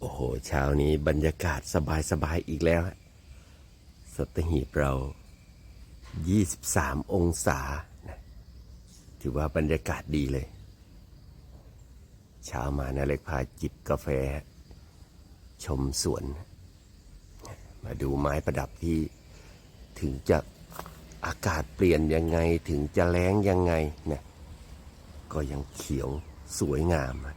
โอ้โห เช้านี้บรรยากาศสบายๆอีกแล้วฮะสัตหีบเรา 23 องศา ถือว่าบรรยากาศดีเลย เช้ามานะเล็กพาจิบกาแฟ ชมสวน มาดูไม้ประดับที่ถึงจะอากาศเปลี่ยนยังไงถึงจะแล้งยังไงเนี่ยก็ยังเขียวสวยงามอะ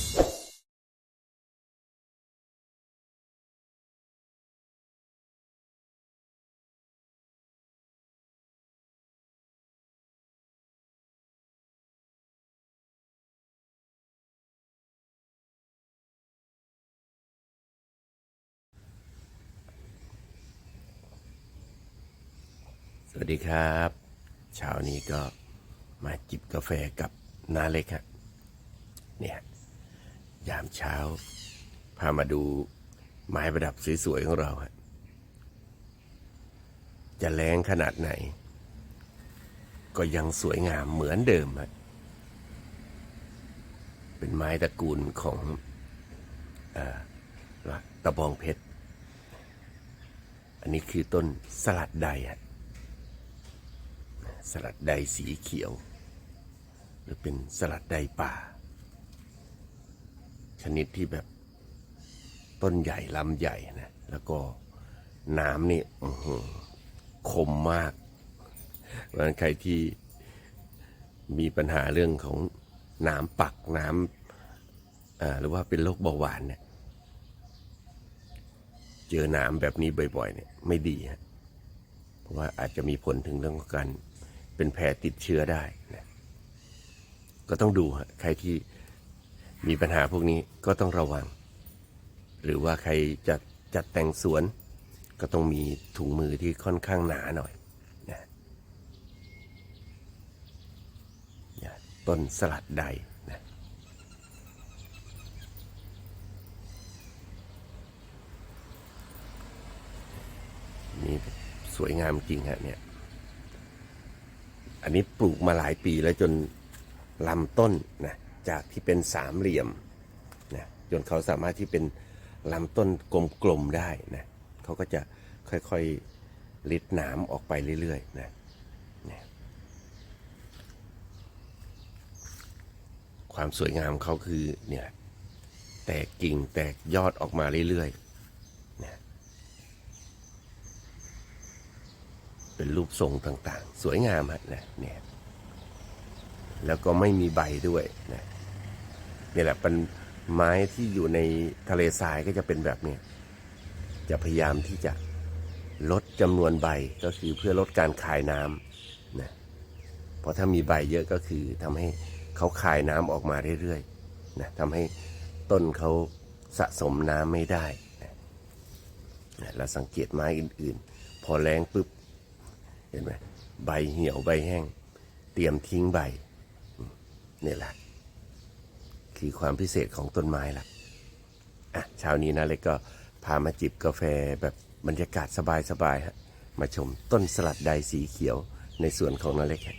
สวัสดีครับเช้านี้ก็มาจิบกาแฟกับนาเล็กฮะเนี่ยยามเช้า พามาดูไม้ประดับสวยๆของเราฮะจะแรงขนาดไหน ก็ยังสวยงามเหมือนเดิมฮะเป็นไม้ตระกูลของอ่อตะบองเพชร อันนี้คือต้นสลัดใดฮะ สลัดใดสีเขียว หรือเป็นสลัดใดป่า ชนิดที่แบบต้นใหญ่ลำใหญ่นะ แล้วก็น้ำนี่คมมากเพราะนั้นใครที่มีปัญหาเรื่องของน้ำปักน้ำหรือว่าเป็นโรคเบาหวานเนี่ยเจอน้ำแบบนี้บ่อยๆเนี่ยไม่ดีฮะเพราะว่าอาจจะมีผลถึงเรื่องของการ เป็นแผลติดเชื้อได้นะก็ต้องดูใครที่มีปัญหาพวกนี้ก็ต้องระวัง หรือว่าใครจะจัดแต่งสวน ก็ต้องมีถุงมือที่ค่อนข้างหนาหน่อยนี่ต้นสลัดใดนะนี่สวยงามจริงฮะเนี่ย อันนี้ปลูกมาหลายปีแล้วจนลำต้นนะจากที่เป็นสามเหลี่ยมนะจนเขาสามารถที่เป็นลำต้นกลมๆได้นะเขาก็จะค่อยๆลิดน้ำออกไปเรื่อยๆนะความสวยงามเขาคือเนี่ยแตกกิ่งแตกยอดออกมาเรื่อยๆนะ เป็นรูปทรงต่างๆ สวยงามฮะนะเนี่ยแล้วก็ไม่มีใบด้วยนะนี่แหละเป็นไม้ที่อยู่ในทะเลทรายก็จะเป็นแบบเนี้ยจะพยายามที่จะลดจำนวนใบก็คือเพื่อลดการคายน้ำนะเพราะถ้ามีใบเยอะก็คือทำให้เขาคายน้ำออกมาเรื่อยๆนะทำให้ต้นเขาสะสมน้ำไม่ได้นะนะแล้วสังเกตไม้อื่นๆ พอแรงปุ๊บ เห็นไหมใบเหี่ยวใบแห้ง เตรียมทิ้งใบนี่แหละ คือความพิเศษของต้นไม้ละอะเช้านี้นะเล็กก็พามาจิบกาแฟแบบบรรยากาศสบายๆฮะมาชมต้นสลัดใดสีเขียวในสวนของนาเล็กฮะ